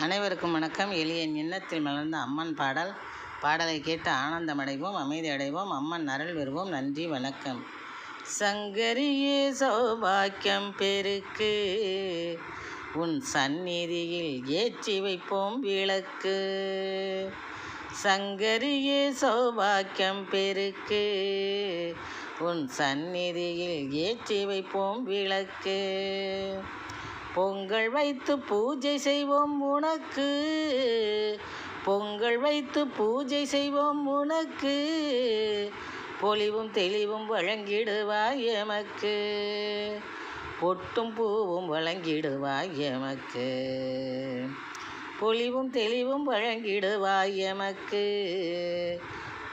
அனைவருக்கும் வணக்கம். எளியன் எண்ணத்தில் மலர்ந்த அம்மன் பாடல். பாடலை கேட்டு ஆனந்தமடைவோம் அமைதி அடைவோம் அம்மன் அருள் வருவோம் நன்றி வணக்கம். சங்கரியே சௌபாக்கியம் பெருக்கு. உன் சந்நிதியில் ஏற்றி வைப்போம் விளக்கு. சங்கரியே சௌபாக்கியம் பெருக்கு. உன் சந்நிதியில் ஏற்றி வைப்போம் விளக்கு. பொங்கல் வைத்து பூஜை செய்வோம் உனக்கு. பொங்கல் வைத்து பூஜை செய்வோம் உனக்கு. பொலிவும் தெளிவும் வழங்கிடுவாய் எமக்கு. பொட்டும் பூவும் வழங்கிடுவாய் எமக்கு. பொலிவும் தெளிவும் வழங்கிடுவாய் எமக்கு.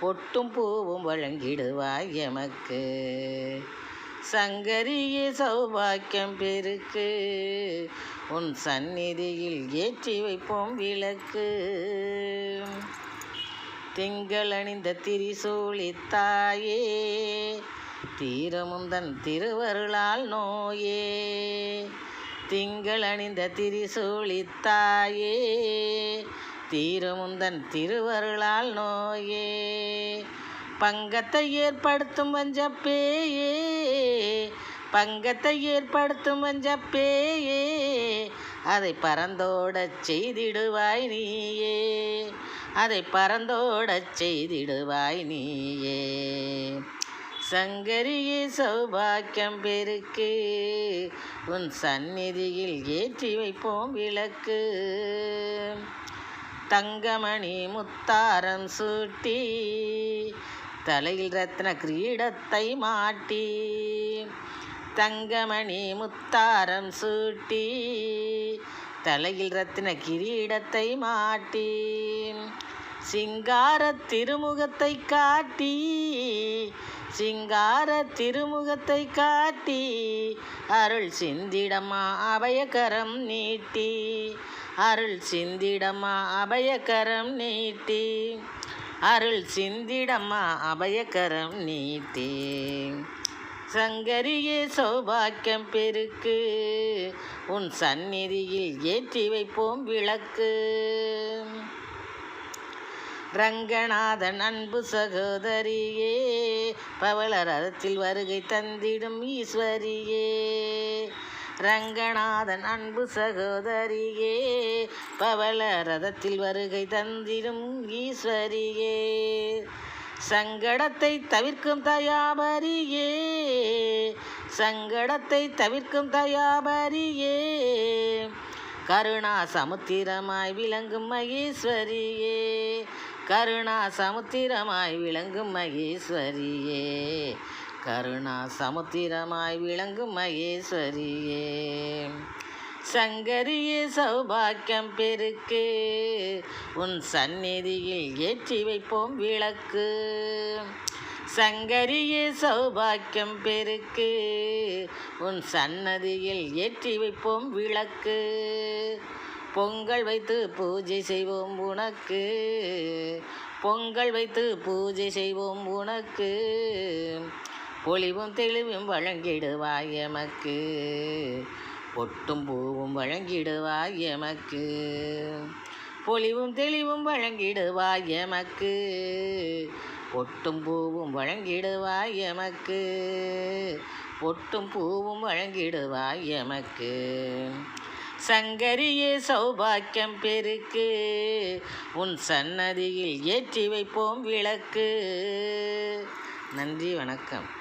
பொட்டும் பூவும் வழங்கிடுவாய் எமக்கு. சங்கரியே சௌபாக்கியம் பெருக்கு. உன் சந்நிதியில் ஏற்றி வைப்போம் விளக்கு. திங்கள் அணிந்த தாயே தீரமுந்தன் திருவருளால் நோயே. திங்கள் அணிந்த தாயே தீரமுந்தன் திருவருளால் நோயே. பங்கத்தை ஏற்படுத்தும் வஞ்சப்பேயே. பங்கத்தை ஏற்படுத்தும் வஞ்சப்பேயே அதை பறந்தோடச் செய்திடுவாய் நீயே. அதை பறந்தோடச் செய்திடுவாய் நீயே. சங்கரியே சௌபாக்கியம் பெருக்கு. உன் சந்நிதியில் ஏற்றி வைப்போம் விளக்கு. தங்கமணி முத்தாரம் சூட்டி தலையில் ரத்ன கிரீடத்தை மாட்டி. தங்கமணி முத்தாரம் சூட்டி தலையில் ரத்தின கிரீடத்தை மாட்டி சிங்கார திருமுகத்தை காட்டி சிங்கார திருமுகத்தை காட்டி அருள் சிந்திடமா அபயகரம் நீட்டி அருள் சிந்திடமா அபயகரம் நீட்டி அருள் சிந்திடமா அபயகரம் நீட்டி. சங்கரியே சௌபாக்கியம் பெருக்கு. உன் சந்நிதியில் ஏற்றி வைப்போம் விளக்கு. ரங்கநாதன் அன்பு சகோதரியே பவள ரதத்தில் வருகை தந்திடும் ஈஸ்வரியே. ரங்கநாதன் அன்பு சகோதரியே பவள ரதத்தில் வருகை தந்திடும் ஈஸ்வரியே. சங்கடத்தை தவிர்க்கும் தயாபரியே. சங்கடத்தை தவிர்க்கும் தயாபரியே. கருணா சமுத்திரமாய் விளங்கும் மகேஸ்வரியே. கருணா சமுத்திரமாய் விளங்கும் மகேஸ்வரியே. கருணா சமுத்திரமாய் விளங்கும் மகேஸ்வரியே. சங்கரிய சௌபாக்கியம் பெருக்கு. உன் சந்நிதியில் ஏற்றி வைப்போம் விளக்கு. சங்கரிய சௌபாக்கியம் பெருக்கு. உன் சன்னதியில் ஏற்றி வைப்போம் விளக்கு. பொங்கல் வைத்து பூஜை செய்வோம் உனக்கு. பொங்கல் வைத்து பூஜை செய்வோம் உனக்கு. பொலிவும் தெளிவும் வழங்கிடுவாய் எமக்கு. பொட்டும் பூவும் வழங்கிடுவாய் எமக்கு. பொலிவும் தெளிவும் வழங்கிடுவாய் எமக்கு. பொட்டும் பூவும் வழங்கிடுவாய் எமக்கு. பொட்டும் பூவும் வழங்கிடுவாய் எமக்கு. சங்கரியே சௌபாக்கியம் பெருக்கு. உன் சன்னதியில் ஏற்றி வைப்போம் விளக்கு. நன்றி வணக்கம்.